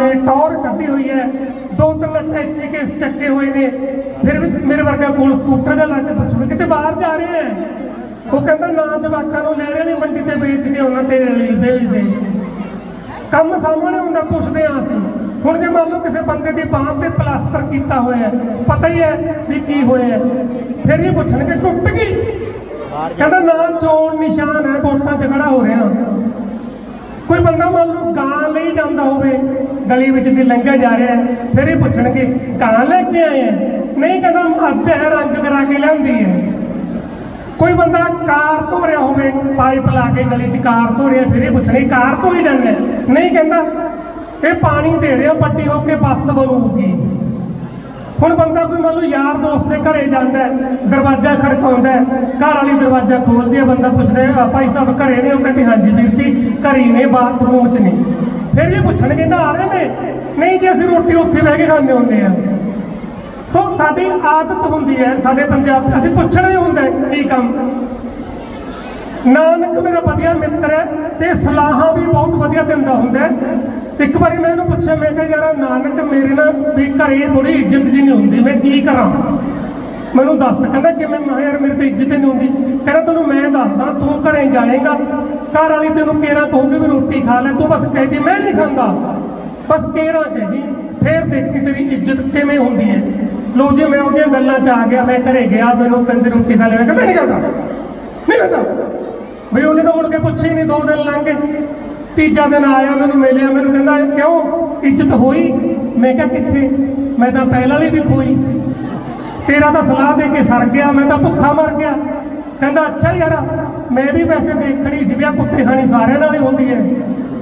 ਨੇ ਟੌਰ ਕੱਢੀ ਹੋਈ ਹੈ। ਦੋ ਤਿੰਨ ਟੈਚੀ ਕੇਸ ਚੱਕੇ ਹੋਏ ਨੇ। ਫਿਰ ਵੀ ਮੇਰੇ ਵਰਗਾ ਕੋਲ ਸਕੂਟਰ ਦਾ ਲਾ ਕੇ ਪੁੱਛੂਗਾ ਕਿਤੇ ਬਾਹਰ ਜਾ ਰਹੇ ਹੈ? ਉਹ ਕਹਿੰਦਾ, ਨਾ ਜਵਾਕਾਂ ਨੂੰ ਲੈ ਵਾਲੀ ਮੰਡੀ ਤੇ ਵੇਚ ਕੇ ਉਹਨਾਂ ਤੇਰੇ ਲਈ ਭੇਜ ਕੰਮ ਸਾਹਮਣੇ ਹੁੰਦਾ ਪੁੱਛਦੇ ਆ ਅਸੀਂ। ਹੁਣ ਜੇ ਮੰਨ ਲਓ ਕਿਸੇ ਬੰਦੇ ਦੀ ਬਾਂਹ ਤੇ ਪਲਾਸਟਰ ਕੀਤਾ ਹੋਇਆ ਪਤਾ ਹੀ ਹੈ ਵੀ ਕੀ ਹੋਇਆ ਫਿਰ ਇਹ ਪੁੱਛਣਗੇ, ਟੁੱਟ ਗਈ। ਕਹਿੰਦਾ, ਨਾ ਚੋਰ ਨਿਸ਼ਾਨ ਹੈ, ਵੋਟਾਂ 'ਚ ਖੜਾ ਹੋ ਰਿਹਾ। ਕੋਈ ਬੰਦਾ ਮੰਨ ਲਓ ਗਾਂ ਲਈ ਜਾਂਦਾ ਹੋਵੇ ਗਲੀ ਵਿੱਚ ਦੀ ਲੰਘਿਆ ਜਾ ਰਿਹਾ ਫਿਰ ਇਹ ਪੁੱਛਣਗੇ ਗਾਂ ਲੈ ਕੇ ਆਏ ਹੈ? ਨਹੀਂ ਕਹਿੰਦਾ ਅੱਜ ਹੈ ਰੰਗ ਕਰਾ ਕੇ ਲਿਆਂਦੀ ਹੈ। ਕੋਈ ਬੰਦਾ ਕਾਰ ਧੋ ਰਿਹਾ ਹੋਵੇ, ਪਾਈਪ ਲਾ ਕੇ ਗਲੀ 'ਚ ਕਾਰ ਧੋ ਰਿਹਾ, ਫਿਰ ਇਹ ਪੁੱਛਣੀ ਕਾਰ ਧੋ ਹੀ ਜਾਂਦੇ ਨਹੀਂ ਕਹਿੰਦਾ, ਇਹ ਪਾਣੀ ਦੇ ਰਿਹਾ ਵੱਡੀ ਹੋ ਕੇ ਬੱਸ ਬਣੂਗੀ ਹੁਣ ਬੰਦਾ ਕੋਈ ਮੰਨ ਲਓ ਯਾਰ ਦੋਸਤ ਦੇ ਘਰੇ ਜਾਂਦਾ ਦਰਵਾਜ਼ਾ ਖੜਕਾਉਂਦਾ ਘਰ ਵਾਲੀ ਦਰਵਾਜ਼ਾ ਖੋਲਦੀ ਹੈ, ਬੰਦਾ ਪੁੱਛਦਾ ਹੈ, ਭਾਈ ਸਾਹਿਬ ਘਰੇ ਨੇ ਉਹ ਕਹਿੰਦੇ, ਹਾਂਜੀ ਵੀਰ ਜੀ, ਘਰੇ ਨੇ, ਬਾਥਰੂਮ 'ਚ ਨਹੀਂ ਫਿਰ ਇਹ ਪੁੱਛਣਗੇ ਨਾ ਆ ਰਹੇ ਨੇ, ਨਹੀਂ ਜੀ ਅਸੀਂ ਰੋਟੀ ਉੱਥੇ ਬਹਿ ਕੇ ਖਾਂਦੇ ਹੁੰਦੇ ਆ ਸੋ ਸਾਡੀ ਆਦਤ ਹੁੰਦੀ ਹੈ, ਸਾਡੇ ਪੰਜਾਬ, ਅਸੀਂ ਪੁੱਛਣਾ ਹੀ ਹੁੰਦਾ ਕੀ ਕੰਮ। ਨਾਨਕ ਮੇਰਾ ਵਧੀਆ ਮਿੱਤਰ ਹੈ ਤੇ ਸਲਾਹਾਂ ਵੀ ਬਹੁਤ ਵਧੀਆ ਦਿੰਦਾ ਹੁੰਦਾ ਇੱਕ ਵਾਰੀ ਮੈਂ ਇਹਨੂੰ ਪੁੱਛਿਆ, ਮੈਂ ਕਿਹਾ, ਯਾਰ ਨਾਨਕ ਮੇਰੇ ਨਾਲ ਵੀ ਘਰੇ ਥੋੜੀ ਇੱਜ਼ਤ ਜੀ ਨਹੀਂ ਹੁੰਦੀ, ਮੈਂ ਕੀ ਕਰਾਂ? ਮੈਨੂੰ ਦੱਸ, ਕਹਿੰਦਾ ਕਿਵੇਂ ਮੈਂ ਕਿਹਾ ਯਾਰ ਮੇਰੇ ਤੇ ਇੱਜ਼ਤ ਹੀ ਨਹੀਂ ਹੁੰਦੀ। ਕਹਿੰਦਾ ਤੈਨੂੰ ਮੈਂ ਦੱਸਦਾ, ਤੂੰ ਘਰੇ ਜਾਏਗਾ, ਘਰ ਵਾਲੀ ਤੈਨੂੰ ਕੇਰਾ ਕਹੂਗੀ ਵੀ ਰੋਟੀ ਖਾ ਲੈ, ਤੂੰ ਬਸ ਕਹਿਦੀ ਮੈਂ ਨਹੀਂ ਖਾਂਦਾ। ਬਸ ਕੇਰਾ ਕਹਿਦੀ ਫੇਰ ਦੇਖੀ ਤੇਰੀ ਇੱਜ਼ਤ ਕਿਵੇਂ ਹੁੰਦੀ ਹੈ। ਲੋ ਜੇ, ਮੈਂ ਉਹਦੀਆਂ ਗੱਲਾਂ 'ਚ ਆ ਗਿਆ, ਮੈਂ ਘਰੇ ਗਿਆ, ਮੈਨੂੰ ਕਹਿੰਦੇ ਰੋਟੀ ਖਾ ਲੈ, ਮੈਂ ਕਿਹਾ ਮੈਂ ਨਹੀਂ ਖਾਂਦਾ। ਨਹੀਂ ਖਾਂਦਾ। ਵੀ ਉਹਨੇ ਤਾਂ ਮੁੜ ਕੇ ਪੁੱਛੀ ਨਹੀਂ ਦੋ ਦਿਨ ਲੰਘ ਗਏ। ਤੀਜਾ ਦਿਨ ਆਇਆ, ਮੈਨੂੰ ਮਿਲਿਆ, ਮੈਨੂੰ ਕਹਿੰਦਾ, ਕਿਉਂ? ਇੱਜ਼ਤ ਹੋਈ? ਮੈਂ ਕਿਹਾ, ਕਿੱਥੇ? ਮੈਂ ਤਾਂ ਪਹਿਲਾਂ ਵਾਲੀ ਵੀ ਖੋਈ। ਤੇਰਾ ਤਾਂ ਸਲਾਹ ਦੇ ਕੇ ਸਰ ਗਿਆ, ਮੈਂ ਤਾਂ ਭੁੱਖਾ ਮਰ ਗਿਆ। ਕਹਿੰਦਾ, ਅੱਛਾ ਯਾਰ, ਮੈਂ ਵੀ ਵੈਸੇ ਦੇਖਣੀ ਸੀ ਵੀ ਆ ਕੁੱਤੇ ਖਾਣੀ ਸਾਰਿਆਂ ਨਾਲ ਹੀ ਹੁੰਦੀ ਹੈ।